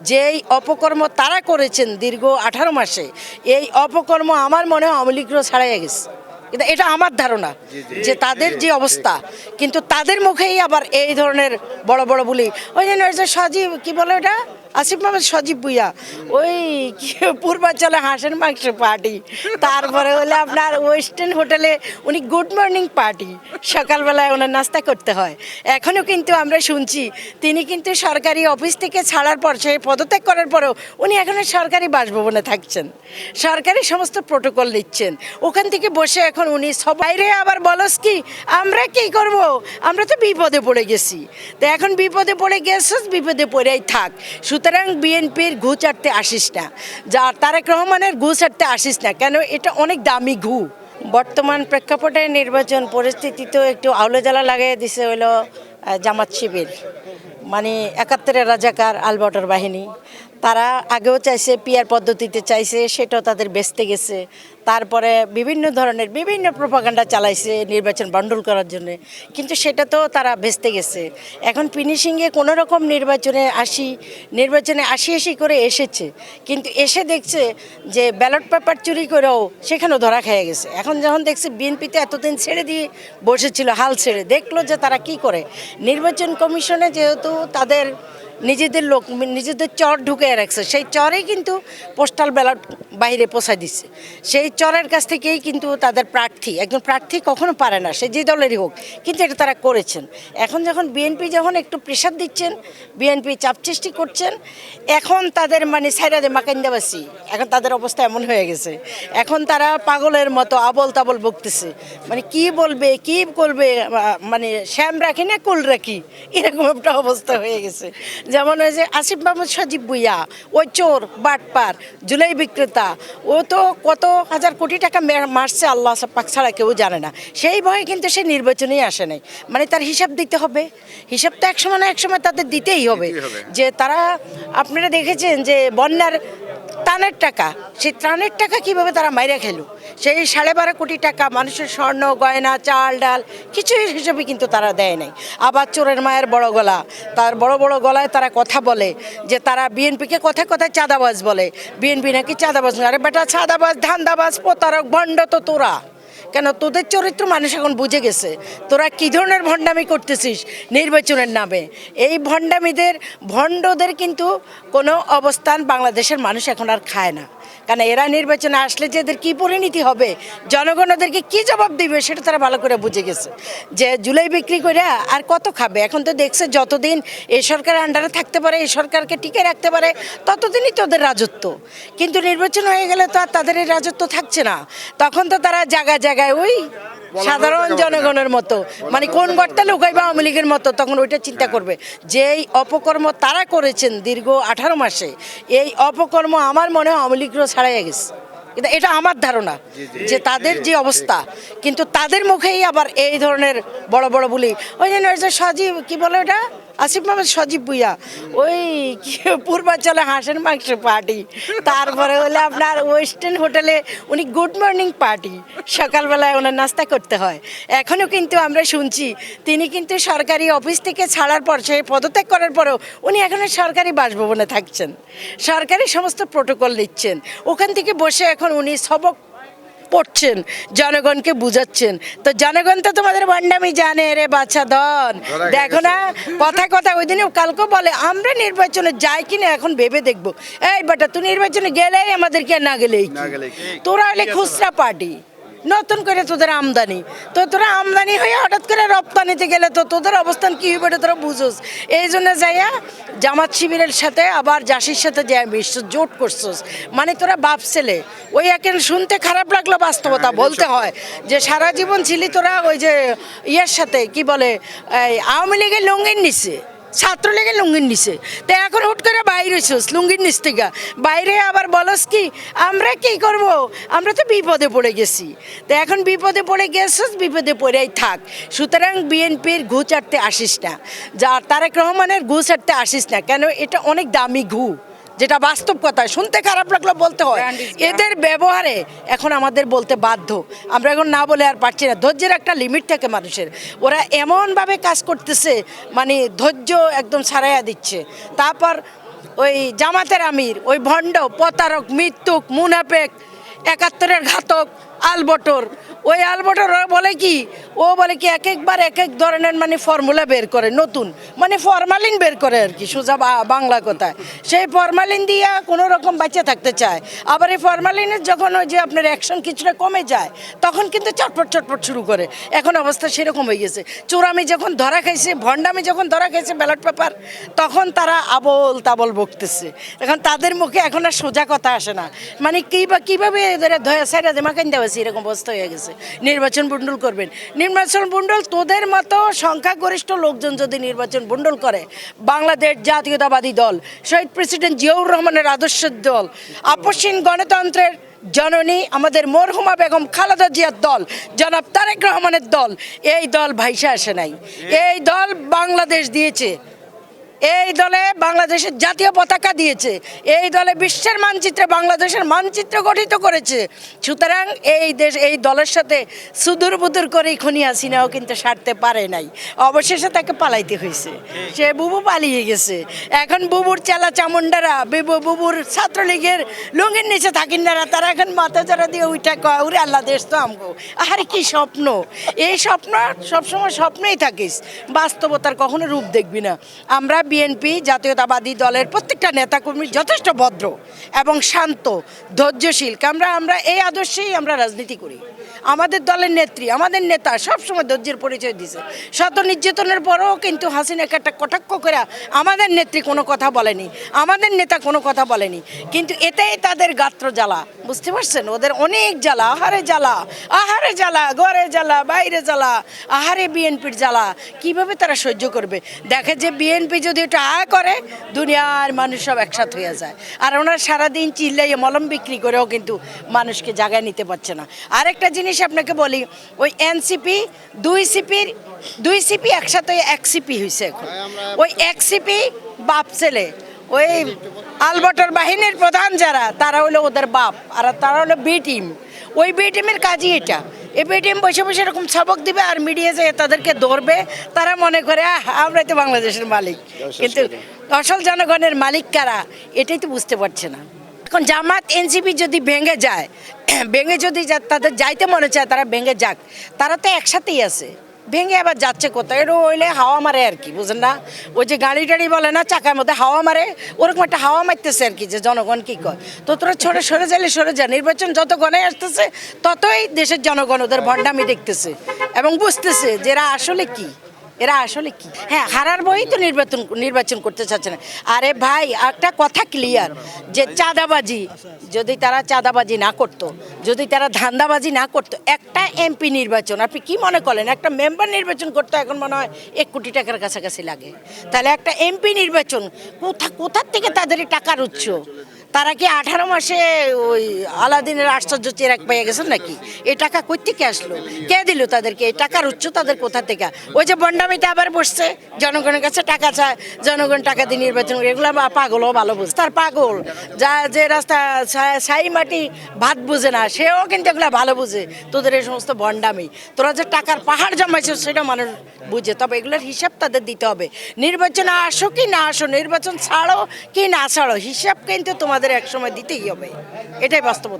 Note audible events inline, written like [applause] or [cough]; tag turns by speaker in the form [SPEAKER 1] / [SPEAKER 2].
[SPEAKER 1] যেই অপকর্ম তারা করেছেন দীর্ঘ আঠারো মাসে এই অপকর্ম আমার মনে হয় আওয়ামী ছাড়াইয়া গেছে। কিন্তু এটা আমার ধারণা যে তাদের যে অবস্থা। কিন্তু তাদের মুখেই আবার এই ধরনের বড় বড় বলি ওই জন্য সজীব কি বলে ওটা? আসিফ মোহাম্মদ সজীব ভুইয়া ওই পূর্বাঞ্চলে হাঁসের মাংস পার্টি তারপরে হলে আপনার ওয়েস্টার্ন হোটেলে উনি গুড মর্নিং পার্টি সকালবেলায় ওনার নাস্তা করতে হয়। এখনও কিন্তু আমরা শুনছি, তিনি কিন্তু সরকারি অফিস থেকে ছাড়ার পর সে পদত্যাগ করার পরেও উনি এখনও সরকারি বাসভবনে থাকছেন। সরকারি সমস্ত প্রোটোকল নিচ্ছেন ওখান থেকে বসে এখন উনি সবাইরে আবার বলস কি, আমরা কি করব? আমরা তো বিপদে পড়ে গেছি। তো এখন বিপদে পড়ে গেছিস, বিপদে পড়েই থাক। সুতরাং বিএনপির ঘু চাটতে আসিস না, যা তারেক রহমানের ঘু চাটতে আসিস না, কেন এটা অনেক দামি ঘু বর্তমান প্রেক্ষাপটে নির্বাচন পরিস্থিতি তো একটু আউলে জ্বালা লাগিয়ে দিছে হইল জামাত শিবির মানে একাত্তরের রাজাকার আলবটর বাহিনী। তারা আগেও চাইছে, পিয়ার পদ্ধতিতে চাইছে, সেটাও তাদের বেচতে গেছে। তারপরে বিভিন্ন ধরনের বিভিন্ন প্রপাগান্ডা চালাইছে নির্বাচন বান্ডল করার জন্য। কিন্তু সেটা তো তারা বেচতে গেছে। এখন ফিনিশিংয়ে কোনো রকম নির্বাচনে আসি নির্বাচনে আসি আসি করে এসেছে। কিন্তু এসে দেখছে যে ব্যালট পেপার চুরি করেও সেখানেও ধরা খেয়ে গেছে। এখন যখন দেখছে বিএনপিতে এতদিন ছেড়ে দিয়ে বসেছিল, হাল ছেড়ে, দেখল যে তারা কি করে। নির্বাচন কমিশনে যেহেতু তাদের নিজেদের লোক, নিজেদের চর ঢুকে রাখছে। সেই চরেই কিন্তু পোস্টাল ব্যালট বাইরে পৌঁছায় দিচ্ছে। সেই চরের কাছ থেকেই কিন্তু তাদের প্রার্থী, একজন প্রার্থী কখনো পারে না, সে যে দলেরই হোক, কিন্তু এটা তারা করেছেন। এখন যখন বিএনপি যখন একটু প্রেশার দিচ্ছেন, বিএনপি চাপ সৃষ্টি করছেন, এখন তাদের মানে সাইরাদে মাকান্দাবাসী এখন তাদের অবস্থা এমন হয়ে গেছে। এখন তারা পাগলের মতো আবল তাবল বকতেছে। মানে কি বলবে, কি করবে মানে শ্যাম রাখি না কুল রাখি? এরকম একটা অবস্থা হয়ে গেছে। যেমন ওই যে আসিফ মাহমুদ সজীব বুইয়া ওই চোর বাটপার জুলাই বিক্রেতা ও তো কত হাজার কোটি টাকা মারছে আল্লাহ পাক ছাড়া কেউ জানে না। সেই ভয়ে কিন্তু সে নির্বাচনেই আসে নাই। মানে তার হিসাব দিতে হবে। হিসাব তো একসময় না একসময় তাদের দিতেই হবে। যে তারা আপনারা দেখেছেন যে বন্যার ত্রাণের টাকা। সেই ত্রাণের টাকা কীভাবে তারা মাইরা খেলো? সেই সাড়ে বারো কোটি টাকা মানুষের স্বর্ণ, গয়না, চাল, ডাল কিছুই হিসেবে কিন্তু তারা দেয় নাই। আবার চোরের মায়ের বড় গলা। তার বড় বড় গলায় তারা কথা বলে যে তারা বিএনপিকে কথায় কথায় চাঁদাবাজ বলে। বিএনপি নাকি চাঁদাবাজ আরে বেটা, চাঁদাবাজ, ধান্দাবাজ, প্রতারক ভণ্ড তো তোরা। কেন তোদের চরিত্র মানুষ এখন বুঝে গেছে। তোরা কী ধরনের ভণ্ডামি করতেছিস নির্বাচনের নামে? এই ভণ্ডামিদের, ভণ্ডদের কিন্তু কোনো অবস্থান বাংলাদেশের মানুষ এখন আর খায় না। কারণ এরা নির্বাচনে আসলে যে এদের কী পরিণতি হবে, জনগণ ওদেরকে কী জবাব দিবে সেটা তারা ভালো করে বুঝে গেছে। যে জুলাই বিক্রি করে আর কত খাবে? এখন তো দেখছে যতদিন এই সরকারের আন্ডারে থাকতে পারে, এই সরকারকে টিকে রাখতে পারে, ততদিনই তোদের রাজত্ব। কিন্তু নির্বাচন হয়ে গেলে তো আর তাদের এই রাজত্ব থাকছে না। তখন তো তারা জায়গায় জায়গায় ওই সাধারণ জনগণের মতো। মানে কোন গর্তে লুকাইবা আওয়ামী লীগের মতো তখন ওইটা চিন্তা করবে। যে এই অপকর্ম তারা করেছেন দীর্ঘ আঠারো মাসে এই অপকর্ম আমার মনে হয় আওয়ামী লীগও ছাড়াইয়া গেছে। কিন্তু এটা আমার ধারণা যে তাদের যে অবস্থা। কিন্তু তাদের মুখেই আবার এই ধরনের বড় বড় বলি ওই জন্য সজীব কি বলে ওটা? আসিফ মোহাম্মদ সজীব ভুইয়া। ওই পূর্বাঞ্চলে হাঁসের মাংস পার্টি তারপরে হলে আপনার ওয়েস্টার্ন হোটেলে উনি গুড মর্নিং পার্টি সকালবেলায় ওনার নাস্তা করতে হয়। এখনও কিন্তু আমরা শুনছি, তিনি কিন্তু সরকারি অফিস থেকে ছাড়ার পর, সে পদত্যাগ করার পরেও উনি এখনও সরকারি বাসভবনে থাকছেন। সরকারি সমস্ত প্রোটোকল নিচ্ছেন। ওখান থেকে বসে এখন উনি সবক পড়ছেন জনগণকে বুঝাচ্ছেন। তো জনগণ তো তোমাদের ভান্ডামি জানে রে বাচ্চা দন দেখো না কথা কথা ওই দিনে কালকে বলে আমরা নির্বাচনে যাই কিনা এখন ভেবে দেখব। এই বাটা তুই নির্বাচনে গেলেই আমাদেরকে না গেলেই? তোরা হলে খুচরা পার্টি। নতুন করে তোদের আমদানি। তো তোরা আমদানি হয়ে হঠাৎ করে রপ্তানিতে গেলে তো তোদের অবস্থান কি হবে তোরা বুঝোস। এই জন্য যাইয়া জামাত শিবিরের সাথে আবার জাসির সাথে যাই মিশছ জোট করছোস। মানে তোরা বাপ ছেলে। ওই এখন শুনতে খারাপ লাগল বাস্তবতা বলতে হয় যে সারা জীবন ছিলি তোরা ওই যে ইয়ের সাথে কি বলে আওয়ামী লীগের লঙ্গির নিচে। ছাত্রলীগের লুঙ্গির নিচে। তো এখন হুট করে বাইরে শোস লুঙ্গির নিচ থেকে। বাইরে আবার বলস কি, আমরা কি করব? আমরা তো বিপদে পড়ে গেছি। তো এখন বিপদে পড়ে গেছিস, বিপদে পড়েই থাক। সুতরাং বিএনপির ঘু চাটতে আসিস না। যা তারেক রহমানের ঘু চাটতে আসিস না, কেন এটা অনেক দামি ঘু যেটা বাস্তব কথা শুনতে খারাপ লাগল বলতে হয়। এদের ব্যবহারে এখন আমাদের বলতে বাধ্য। আমরা এখন না বলে আর পারছি না। ধৈর্যের একটা লিমিট থাকে মানুষের। ওরা এমনভাবে কাজ করতেছে মানে ধৈর্য একদম ছাড়াইয়া দিচ্ছে। তারপর ওই জামাতের আমির ওই ভণ্ড প্রতারক মৃত্যুক মুনাফেক একাত্তরের ঘাতক আলবটর। ওই আলবটর বলে কি? ও বলে কি এক একবার এক এক ধরনের মানে ফর্মুলা বের করে, নতুন। মানে ফরমালিন বের করে আর কি, সোজা বাংলা কথা সেই ফরমালিন দিয়ে কোনো রকম বাঁচে থাকতে চায়। আবার এই ফরমালিনের যখন ওই যে আপনার অ্যাকশন কিছুটা কমে যায়, তখন কিন্তু চটপট চটপট শুরু করে। এখন অবস্থা সেরকম হয়ে গেছে। চোরামি যখন ধরা খাইছে, ভণ্ডামি যখন ধরা খাইছে ব্যালট পেপার তখন তারা আবল তাবল বকতেছে। এখন তাদের মুখে এখন আর সোজা কথা আসে না। মানে কী বা, কীভাবে এদের ধয়া সাইডা দেমাকান দেওয়া এরকম অবস্থা হয়ে গেছে। নির্বাচন বুন্ডুল করবেন। নির্বাচন বুন্ডুল তোদের মতো সংখ্যাগরিষ্ঠ লোকজন যদি নির্বাচন বুন্ডুল করে বাংলাদেশ জাতীয়তাবাদী দল শহীদ প্রেসিডেন্ট জিয়াউর রহমানের আদর্শের দল আপসীন গণতন্ত্রের জননী আমাদের মরহুমা বেগম খালেদা জিয়ার দল জনাব তারেক রহমানের দল এই দল ভাইসা আসে নাই। এই দল বাংলাদেশ দিয়েছে। এই দলে বাংলাদেশের জাতীয় পতাকা দিয়েছে। এই দলে বিশ্বের মানচিত্রে বাংলাদেশের মানচিত্র গঠিত করেছে। সুতরাং এই দেশ, এই দলের সাথে সুদূর বুদুর করে খুনি হাসিনাও কিন্তু সারতে পারে নাই। অবশেষে তাকে পালাইতে হয়েছে। সে বুবু পালিয়ে গেছে। এখন বুবুর চেলা চামুন্ডারা বিবু, বুবুর ছাত্রলীগের লুঙ্গির নিচে থাকিনারা তারা এখন মাথা যারা দিয়ে উঠা কয়, উরে আল্লাহ, দেশ তো আমগো। আরে কি স্বপ্ন? এই স্বপ্ন সবসময় স্বপ্নেই থাকিস। বাস্তবতার কখনো রূপ দেখবি না। আমরা বিএনপি, জাতীয়তাবাদী দলের প্রত্যেকটা নেতাকর্মী যথেষ্ট ভদ্র এবং শান্ত, ধৈর্যশীল। আমরা আমরা এই আদর্শেই আমরা রাজনীতি করি। আমাদের দলের নেত্রী, আমাদের নেতা সবসময় ধৈর্যের পরিচয় দিছে শত নির্যাতনের পরেও কিন্তু হাসিনাকে একটা কটাক্ষ করে আমাদের নেত্রী কোনো কথা বলেনি, আমাদের নেতা কোনো কথা বলেনি। কিন্তু এটাই তাদের গাত্র জ্বালা, বুঝতে পারছেন? ওদের অনেক জ্বালা, আহারে জ্বালা আহারে জ্বালা, ঘরে জ্বালা, বাইরে জ্বালা, আহারে বিএনপির জ্বালা, কীভাবে তারা সহ্য করবে? দেখে যে বিএনপি যদি এটা আয় করে, দুনিয়ার মানুষ সব একসাথ হয়ে যায়। আর ওনারা সারাদিন চিল্লাইয়ে মলম বিক্রি করেও কিন্তু মানুষকে জায়গায় নিতে পারছে না। আরেকটা জিনিস আপনাকে বলি ওই এনসিপি দুই সিপির দুই সিপি একসাথে এক সিপি হয়েছে এখন। ওই এক সিপি বাপ ছেলে ওই আলবটর বাহিনীর প্রধান যারা তারা হলো ওদের বাপ আর তারা হলো বি টিম ওই বি টিমের কাজই এটা। এই বি টিম বসে বসে এরকম সবক দিবে আর মিডিয়া যে তাদেরকে ধরবে তারা মনে করে আহ আমরাই তো বাংলাদেশের মালিক। কিন্তু আসল জনগণের মালিক কারা এটাই তো বুঝতে পারছে না। এখন জামাত এনসিপি যদি ভেঙে যায়, [clears throat] ভেঙে যদি তাদের যাইতে মনে চায়, তারা ভেঙে যাক। তারা তো একসাথেই আছে। ভেঙে আবার যাচ্ছে কোথায়? এটা হইলে হাওয়া মারে আর কি, বুঝেন না? ওই যে গাড়ি টাড়ি বলে না, চাকার মধ্যে হাওয়া মারে, ওরকম একটা হাওয়া মারতেছে আর কি, যে জনগণ কী কয়? তো তোরা ছোট সরে যাইলে সরে যা, নির্বাচন যত গণে আসতেছে, ততই দেশের জনগণ ওদের ভণ্ডামি দেখতেছে এবং বুঝতেছে যে এরা আসলে কি। এরা আসলে কি? হ্যাঁ হারার বই তো নির্বাচন নির্বাচন করতে চাচ্ছে না। আরে ভাই, একটা কথা ক্লিয়ার যে চাঁদাবাজি, যদি তারা চাঁদাবাজি না করতো, যদি তারা ধান্দাবাজি না করতো, একটা এমপি নির্বাচন, আপনি কি মনে করেন? একটা মেম্বার নির্বাচন করতে এখন মনে হয় এক কোটি টাকার কাছাকাছি লাগে। তাহলে একটা এমপি নির্বাচন, কোথা, কোথার থেকে তাদের টাকার উৎস? তারা কি আঠারো মাসে ওই আলাদিনের আশ্চর্য চেরাক পেয়ে গেছেন নাকি? এই টাকা কই থেকে আসলো? কে দিল তাদেরকে? এই টাকার উচ্চ তাদের কোথা থেকে? ওই যে বন্ডামিতে আবার বসছে, জনগণের কাছে টাকা চায়, জনগণ টাকা দিয়ে নির্বাচন এগুলো বা পাগলও ভালো বুঝে তার পাগল। যা যে রাস্তা সাই মাটি ভাত বুঝে না, সেও কিন্তু এগুলো ভালো বুঝে। তোদের এই সমস্ত বন্ডামি। তোরা যে টাকার পাহাড় জমাইছো, সেটা মানুষ বুঝে। তবে এগুলোর হিসাব তাদের দিতে হবে। নির্বাচনে আসো কি না আসো, নির্বাচন ছাড়ো কি না ছাড়ো, হিসাব কিন্তু তোমাদের একসময় দিতেই হবে। এটাই বাস্তবতা।